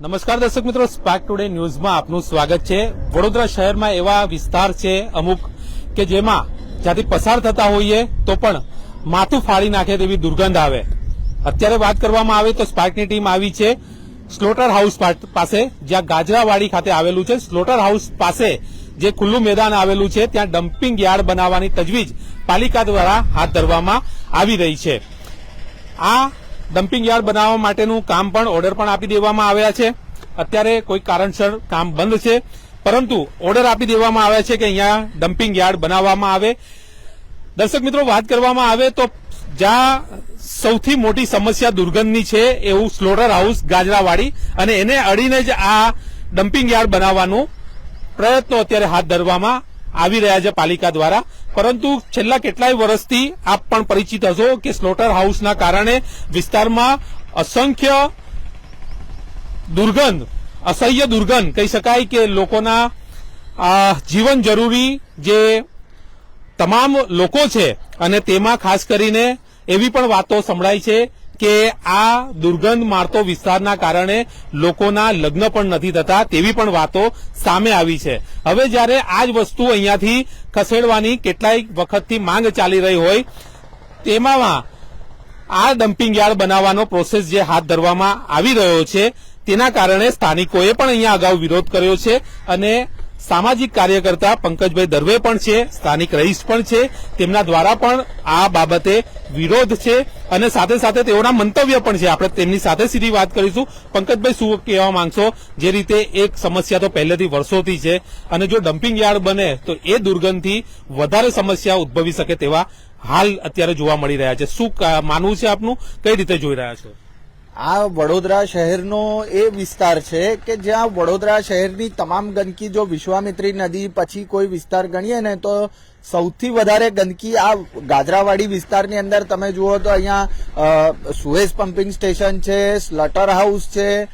નમસ્કાર દર્શક મિત્રો સ્પાર્ક ટુડે ન્યૂઝમાં આપનું સ્વાગત છે. વડોદરા શહેરમાં એવા વિસ્તાર છે અમુક કે જેમાં જ્યાંથી પસાર થતા હોઈએ તો પણ માથું ફાડી નાખે તેવી દુર્ગંધ આવે. અત્યારે વાત કરવામાં આવે તો સ્પાર્કની ટીમ આવી છે સ્લોટર હાઉસ પાસે, જ્યાં ગાજરાવાડી ખાતે આવેલું છે. સ્લોટર હાઉસ પાસે જે ખુલ્લું મેદાન આવેલું છે, ત્યાં ડમ્પિંગ યાર્ડ બનાવવાની તજવીજ પાલિકા દ્વારા હાથ ધરવામાં આવી રહી છે. આ ડમ્પિંગ યાર્ડ બનાવવા માટેનું કામ પણ ઓર્ડર પણ આપી દેવામાં આવ્યા છે. અત્યારે કોઈ કારણસર કામ બંધ છે. પરંતુ ઓર્ડર આપી દેવામાં આવ્યા છે કે અહીંયા ડમ્પિંગ યાર્ડ બનાવવામાં આવે. દર્શક મિત્રો, વાત કરવામાં આવે તો જ્યાં સૌથી મોટી સમસ્યા દુર્ગંધની છે એવું સ્લોટર હાઉસ ગાજરાવાડી અને એને અડીને જ આ ડમ્પિંગ યાર્ડ બનાવવાનું પ્રયત્નો અત્યારે હાથ ધરવામાં આવી રહ્યા છે પાલિકા દ્વારા. પરંતુ છેલ્લા કેટલાય વર્ષથી આપ પણ પરિચિત હશો કે સ્લોટર હાઉસના કારણે વિસ્તારમાં અસંખ્ય દુર્ગંધ, અસહ્ય દુર્ગંધ, કહી શકાય કે લોકોના જીવન જરૂરી જે તમામ લોકો છે અને તેમાં ખાસ કરીને એવી પણ વાતો સંભળાય છે કે આ દુર્ગંધ મારતો વિસ્તારના કારણે લોકોના લગ્ન પણ નથી થતા તેવી પણ વાતો સામે આવી છે. હવે જ્યારે આ જ વસ્તુ અહીંયાથી ખસેડવાની કેટલાય વખતથી માંગ ચાલી રહી હોય, તેમાં આ ડમ્પિંગ યાર્ડ બનાવવાનો પ્રોસેસ જે હાથ ધરવામાં આવી રહ્યો છે, તેના કારણે સ્થાનિકોએ પણ અહીંયા અગાઉ વિરોધ કર્યો છે અને સામાજિક કાર્યકર્તા પંકજભાઈ દરવે પણ છે, સ્થાનિક રહીશ પણ છે, તેમના દ્વારા પણ આ બાબતે વિરોધ છે અને સાથે સાથે તેઓના મંતવ્ય પણ છે. આપણે તેમની સાથે સીધી વાત કરીશું. પંકજભાઈ, શું કહેવા માંગશો? જે રીતે એક સમસ્યા તો પહેલેથી વર્ષોથી છે અને જો ડમ્પિંગ યાર્ડ બને તો એ દુર્ગંધથી વધારે સમસ્યા ઉદ્ભવી શકે તેવા હાલ અત્યારે જોવા મળી રહ્યા છે. શું માનવું છે આપનું? કઈ રીતે જોઈ રહ્યા છો? આ વડોદરા શહેરનો એ વિસ્તાર છે કે જ્યાં વડોદરા શહેરની તમામ ગંદકી, જો વિશ્વામિત્રી નદી પછી કોઈ વિસ્તાર ગણીએ ને તો સૌથી વધારે ગંદકી આ ગાજરાવાડી વિસ્તારની અંદર તમે જુઓ તો અહીંયા સુએઝ પમ્પિંગ સ્ટેશન છે, સ્લટર હાઉસ છે,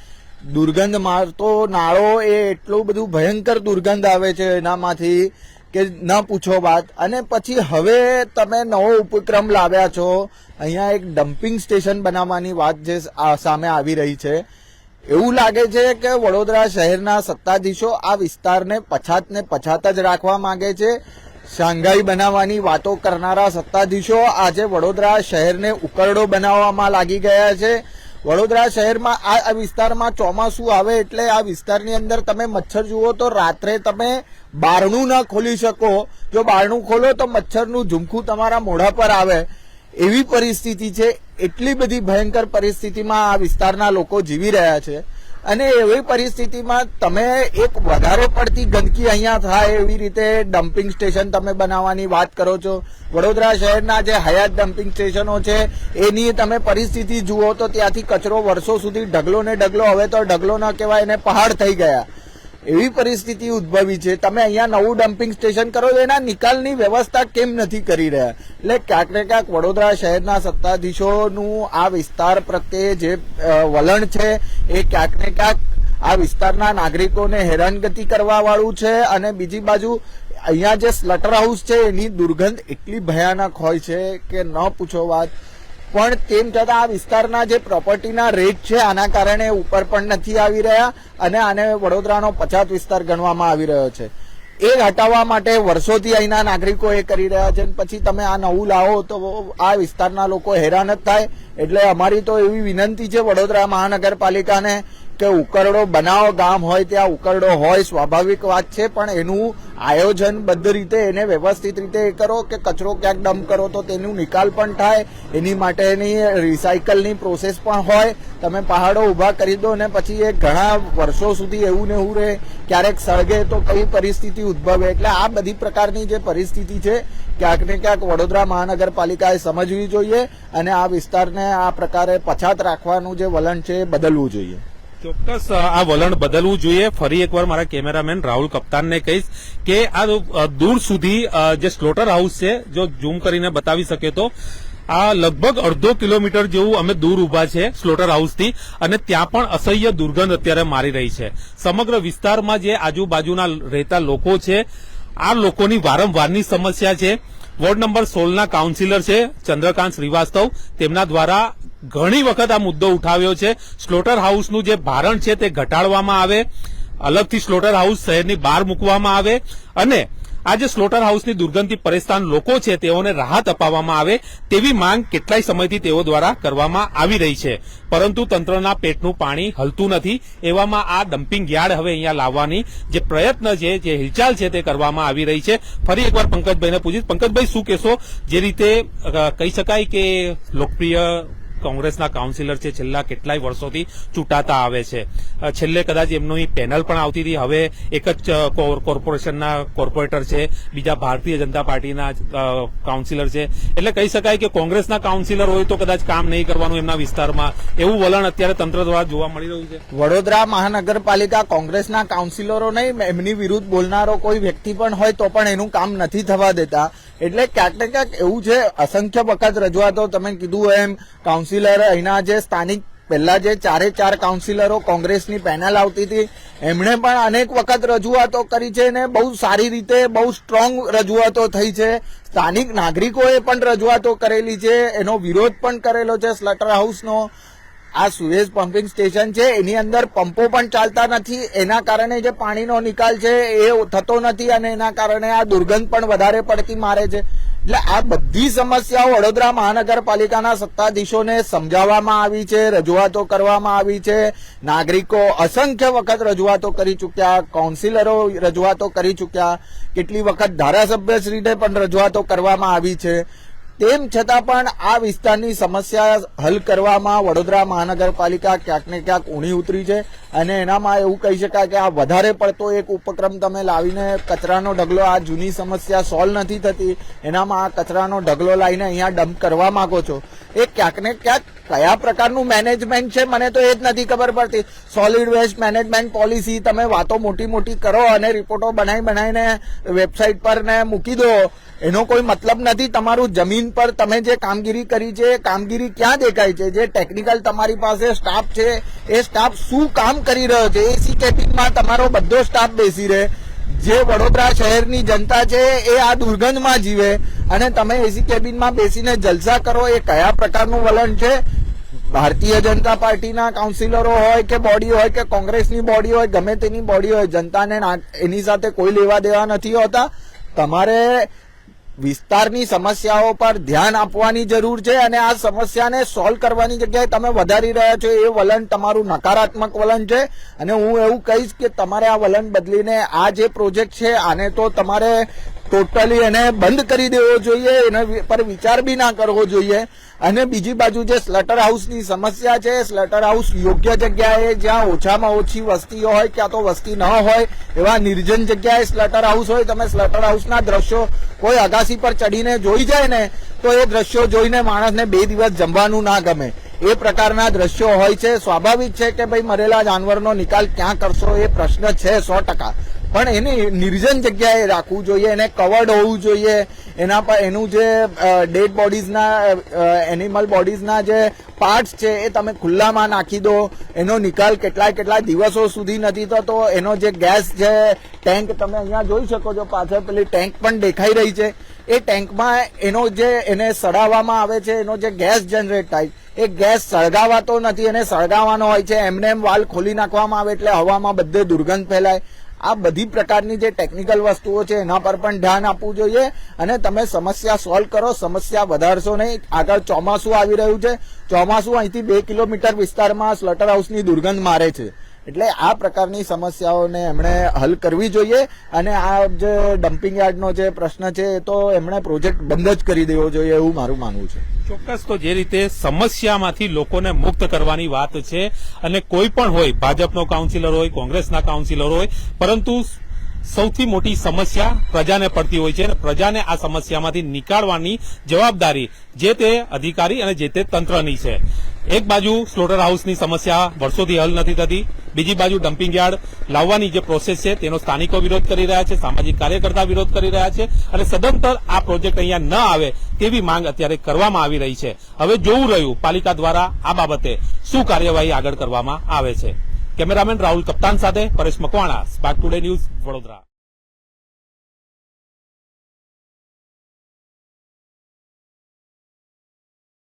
દુર્ગંધ મારતો નાળો એ એટલું બધું ભયંકર દુર્ગંધ આવે છે એનામાંથી. કે ન પૂછો વાત. અને પછી હવે તમે નવો ઉપક્રમ લાવ્યા છો. અહીંયા એક ડમ્પિંગ સ્ટેશન બનાવવાની વાત જે સામે આવી રહી છે. એવું લાગે છે કે વડોદરા શહેરના સત્તાધીશો આ વિસ્તારને પછાતને પછાત જ રાખવા માંગે છે. શાંઘાઈ બનાવવાની વાતો કરનારા સત્તાધીશો આજે વડોદરા શહેરને ઉકરડો બનાવવામાં લાગી ગયા છે. વડોદરા શહેરમાં આ વિસ્તારમાં ચોમાસું આવે એટલે આ વિસ્તારની અંદર તમે મચ્છર જુઓ તો રાત્રે તમે બારણું ન ખોલી શકો. જો બારણું ખોલો તો મચ્છરનું ઝુમખું તમારા મોઢા પર આવે. એવી પરિસ્થિતિ છે, એટલી બધી ભયંકર પરિસ્થિતિમાં આ વિસ્તારના લોકો જીવી રહ્યા છે. અને એવી પરિસ્થિતિમાં તમે એક વધારે પડતી ગંદકી અહીંયા થાય એવી રીતે ડમ્પિંગ સ્ટેશન તમે બનાવવાની વાત કરો છો. વડોદરા શહેરના જે હયાત ડમ્પિંગ સ્ટેશનો છે, એની તમે પરિસ્થિતિ જુઓ તો ત્યાંથી કચરો વર્ષો સુધી ઢગલો ને ઢગલો, હવે તો ઢગલો ન કહેવાય, એને પહાડ થઈ ગયા. એવી પરિસ્થિતિ ઉદ્ભવી છે, તમે અહીંયા નવું ડમ્પિંગ સ્ટેશન કરો તો એના નિકાલની વ્યવસ્થા કેમ નથી કરી રહ્યા? એટલે ક્યાંક ને ક્યાંક વડોદરા શહેરના સત્તાધીશોનું આ વિસ્તાર પ્રત્યે જે વલણ છે, એ ક્યાંક ને ક્યાંક આ વિસ્તારના નાગરિકોને હેરાનગતિ કરવા વાળું છે અને બીજી બાજુ અહીંયા જે સ્લટર હાઉસ છે, એની દુર્ગંધ એટલી ભયાનક હોય છે કે ન પૂછો વાત. પણ તેમ છતાં આ વિસ્તારના જે પ્રોપર્ટીના રેટ છે, આના કારણે ઉપર પણ નથી આવી રહ્યા અને આને વડોદરાનો પછાત વિસ્તાર ગણવામાં આવી રહ્યો છે. એ હટાવવા માટે વર્ષોથી અહીંના નાગરિકો એ કરી રહ્યા છે પછી તમે આ નવું લાવો તો આ વિસ્તારના લોકો હેરાન જ થાય. એટલે અમારી તો એવી વિનંતી છે વડોદરા મહાનગરપાલિકાને કે ઉકરડો બનાવો, ગામ હોય ત્યાં ઉકરડો હોય, સ્વાભાવિક વાત છે, પણ એનું આયોજનબદ્ધ રીતે એને વ્યવસ્થિત રીતે એ કરો કે કચરો ક્યાંક ડમ્પ કરો તો તેનું નિકાલ પણ થાય. એની માટેની રિસાયકલની પ્રોસેસ પણ હોય. તમે પહાડો ઊભા કરી દો ને પછી એ ઘણા વર્ષો સુધી એવું ને એવું રહે. ક્યારેક સળગે તો કઈ પરિસ્થિતિ ઉદ્ભવે. એટલે આ બધી પ્રકારની જે પરિસ્થિતિ છે, ક્યાંક ને ક્યાંક વડોદરા મહાનગરપાલિકાએ સમજવી જોઈએ અને આ વિસ્તારને આ પ્રકારે પછાત રાખવાનું જે વલણ છે એ બદલવું જોઈએ. ચોક્કસ આ વલણ બદલવું જોઈએ. ફરી એકવાર મારા કેમેરામેન રાહુલ કપ્તાનને કહીશ કે આ દૂર સુધી જે સ્લોટર હાઉસ છે, જો ઝૂમ કરીને બતાવી શકે તો, આ લગભગ અડધો કિલોમીટર જેવું અમે દૂર ઊભા છે સ્લોટર હાઉસથી અને ત્યાં પણ અસહ્ય દુર્ગંધ અત્યારે મારી રહી છે. સમગ્ર વિસ્તારમાં જે આજુબાજુના રહેતા લોકો છે, આ લોકોની વારંવારની સમસ્યા છે. વોર્ડ નંબર સોળના કાઉન્સિલર છે ચંદ્રકાંત શ્રીવાસ્તવ. તેમના દ્વારા ઘણી વખત આ મુદ્દો ઉઠાવ્યો છે. સ્લોટર હાઉસનું જે ભારણ છે તે ઘટાડવામાં આવે. અલગથી સ્લોટર હાઉસ શહેરની બહાર મૂકવામાં આવે. અને આ જે સ્લોટર હાઉસની દુર્ગંધી પરેશાન લોકો છે, તેઓને રાહત અપાવવામાં આવે તેવી માંગ કેટલાય સમયથી તેઓ દ્વારા કરવામાં આવી રહી છે. પરંતુ તંત્રના પેટનું પાણી હલતું નથી. એવામાં આ ડમ્પિંગ યાર્ડ હવે અહીંયા લાવવાની જે પ્રયત્ન છે, જે હિલચાલ છે તે કરવામાં આવી રહી છે. ફરી એકવાર પંકજભાઈને પૂછીશ. પંકજભાઈ, શું કહેશો? જે રીતે કહી શકાય કે લોકપ્રિય કોંગ્રેસના કાઉન્સિલર છે, છેલ્લા કેટલાય વર્ષોથી ચૂંટાતા આવે છે. છેલ્લે કદાચ એમની પેનલ પણ આવતી હતી. હવે એક જ કોર- કોર્પોરેશનના કોર્પોરેટર છે, બીજા ભારતીય જનતા પાર્ટીના કાઉન્સિલર છે. એટલે કહી શકાય કે કોંગ્રેસના કાઉન્સિલર હોય તો કદાચ કામ નહીં કરવાનું એમના વિસ્તારમાં એવું વલણ અત્યારે તંત્ર દ્વારા જોવા મળી રહ્યું છે. વડોદરા મહાનગરપાલિકા કોંગ્રેસના કાઉન્સિલરો નહીં, એમની વિરુદ્ધ બોલનારો કોઈ વ્યક્તિ પણ હોય તો પણ એનું કામ નથી થવા દેતા. એટલે ક્યાંક ને ક્યાંક એવું છે, અસંખ્ય વખત રજૂઆતો તમે કીધું એમ કાઉન્સિલર અહીંના જે સ્થાનિક, પહેલા જે ચારે ચાર કાઉન્સિલરો કોંગ્રેસની પેનલ આવતી હતી, એમણે પણ અનેક વખત રજૂઆતો કરી છે ને બહુ સારી રીતે, બહુ સ્ટ્રોંગ રજૂઆતો થઈ છે. સ્થાનિક નાગરિકોએ પણ રજૂઆતો કરેલી છે, એનો વિરોધ પણ કરેલો છે સ્લટર હાઉસનો આ સુએઝ પમ્પિંગ સ્ટેશન છે, એની અંદર પંપો પણ ચાલતા નથી. એના કારણે જે પાણીનો નિકાલ છે, એ થતો નથી અને એના કારણે આ દુર્ગંધ પણ વધારે પડતી મારે છે. એટલે આ બધી સમસ્યાઓ વડોદરા મહાનગરપાલિકાના સત્તાધીશોને સમજાવવામાં આવી છે, રજૂઆતો કરવામાં આવી છે. નાગરિકો અસંખ્ય વખત રજૂઆતો કરી ચૂક્યા, કાઉન્સિલરો રજૂઆતો કરી ચૂક્યા, કેટલી વખત ધારાસભ્યશ્રીને પણ રજૂઆતો કરવામાં આવી છે. તેમ છતાં પણ આ વિસ્તારની સમસ્યા હલ કરવામાં વડોદરા મહાનગરપાલિકા ક્યાંક ને ક્યાંક ઊણી ઉતરી છે અને એનામાં એવું કહી શકાય કે આ વધારે પડતો એક ઉપક્રમ તમે લાવીને કચરાનો ઢગલો આ જૂની સમસ્યા સોલ્વ નથી થતી, એનામાં આ કચરાનો ઢગલો લાવીને અહીંયા ડમ્પ કરવા માંગો છો. એ ક્યાંક ને ક્યાંક કયા પ્રકારનું મેનેજમેન્ટ છે મને તો એ જ નથી ખબર પડતી. સોલિડ વેસ્ટ મેનેજમેન્ટ પોલિસી તમે વાતો મોટી મોટી કરો અને રિપોર્ટો બનાવી બનાવીને વેબસાઇટ પર ને મૂકી દો. એનો કોઈ મતલબ નથી. તમારું જમીન પર તમે જે કામગીરી કરી છે કામગીરી ક્યાં દેખાય છે? જે ટેકનિકલ તમારી પાસે સ્ટાફ છે, એ સ્ટાફ શું કામ કરી રહ્યો છે? એસી કેબિનમાં તમારો બધો સ્ટાફ બેસી રહે. જે વડોદરા શહેરની જનતા છે, એ આ દુર્ગંધમાં જીવે. અને તમે એસી કેબિનમાં બેસીને જલસા કરો, એ કયા પ્રકારનું વલણ છે? ભારતીય જનતા પાર્ટીના કાઉન્સિલરો હોય કે બોડી હોય કે કોંગ્રેસની બોડી હોય, ગમે તેની બોડી હોય, જનતાને એની સાથે કોઈ લેવા દેવા નથી હોતા. તમારે વિસ્તારની સમસ્યાઓ પર ધ્યાન આપવાની જરૂર છે અને આ સમસ્યાને સોલ્વ કરવાની જગ્યાએ તમે વધારી રહ્યા છો. એ વલણ તમારું નકારાત્મક વલણ છે અને હું એવું કહીશ કે તમારે આ વલણ બદલીને આ જે પ્રોજેક્ટ છે, આને તો તમારે ટોટલી એને બંધ કરી દેવો જોઈએ, એના પર વિચાર બી ના કરવો જોઈએ. અને બીજી બાજુ જે સ્લટર હાઉસની સમસ્યા છે સ્લટર હાઉસ યોગ્ય જગ્યાએ જ્યાં ઓછામાં ઓછી વસ્તી હોય, ક્યાં તો વસ્તી ન હોય, એવા નિર્જન જગ્યાએ સ્લટર હાઉસ હોય, તમે સ્લટર હાઉસના દ્રશ્યો કોઈ અગાસી પર ચડીને જોઈ જાય ને, તો એ દ્રશ્યો જોઈને માણસને બે દિવસ જમવાનું ના ગમે. એ પ્રકારના દ્રશ્યો હોય છે. સ્વાભાવિક છે કે ભાઈ મરેલા જાનવરનો નિકાલ ક્યાં કરશો એ પ્રશ્ન છે સો ટકા. પણ એને નિર્જન જગ્યાએ રાખવું જોઈએ, એને કવર્ડ હોવું જોઈએ. એના પર એનું જે ડેડ બોડીઝના એનિમલ બોડીઝના જે પાર્ટ્સ છે, એ તમે ખુલ્લામાં નાખી દો. એનો નિકાલ કેટલાય કેટલાય દિવસો સુધી નથી થતો. એનો જે ગેસ છે ટેન્ક તમે અહીંયા જોઈ શકો છો, પાછળ પેલી ટેન્ક પણ દેખાઈ રહી છે. એ ટેન્કમાં એનો જે, એને સડાવવામાં આવે છે, એનો જે ગેસ જનરેટ થાય, એ ગેસ સળગાવાતો નથી. એને સળગાવવાનો હોય છે, એમને એમ વાલ ખોલી નાખવામાં આવે એટલે હવામાં બધે દુર્ગંધ ફેલાય. આ બધી પ્રકારની જે ટેકનિકલ વસ્તુઓ છે, એના પર પણ ધ્યાન આપવું જોઈએ અને તમે સમસ્યા સોલ્વ કરો, સમસ્યા વધારશો નહીં. આગળ ચોમાસું આવી રહ્યું છે. ચોમાસું અહીંથી બે કિલોમીટર વિસ્તારમાં સ્લટર હાઉસની દુર્ગંધ મારે છે. એટલે આ પ્રકારની સમસ્યાઓને એમણે હલ કરવી જોઈએ અને આ જે ડમ્પિંગ યાર્ડનો જે પ્રશ્ન છે એ તો એમણે પ્રોજેક્ટ બંધ જ કરી દેવો જોઈએ એવું મારું માનવું છે. ચોક્કસ તો જે રીતે સમસ્યામાંથી લોકોને મુક્ત કરવાની વાત છે અને કોઈ પણ હોય, ભાજપનો કાઉન્સિલર હોય, કોંગ્રેસના કાઉન્સિલર હોય, પરંતુ સૌથી મોટી સમસ્યા પ્રજાને પડતી હોય છે અને પ્રજાને આ સમસ્યામાંથી નીકાળવાની જવાબદારી જે તે અધિકારી અને જે તે તંત્રની છે. એક બાજુ સ્લોટર હાઉસની સમસ્યા, વર્ષોથી હલ નથી થતી. બીજી બાજુ ડમ્પિંગ યાર્ડ લાવવાની જે પ્રોસેસ છે, તેનો સ્થાનિકો વિરોધ કરી રહ્યા છે, સામાજિક કાર્યકર્તા વિરોધ કરી રહ્યા છે અને સદંતર આ પ્રોજેક્ટ અહીંયા ન આવે તેવી માંગ અત્યારે કરવામાં આવી રહી છે. હવે જોવું રહ્યું પાલિકા દ્વારા આ બાબતે શું કાર્યવાહી આગળ કરવામાં આવે છે. કેમેરામેન રાહુલ કપ્તાન સાથે Paresh Makwana Spark Today News Vadodara.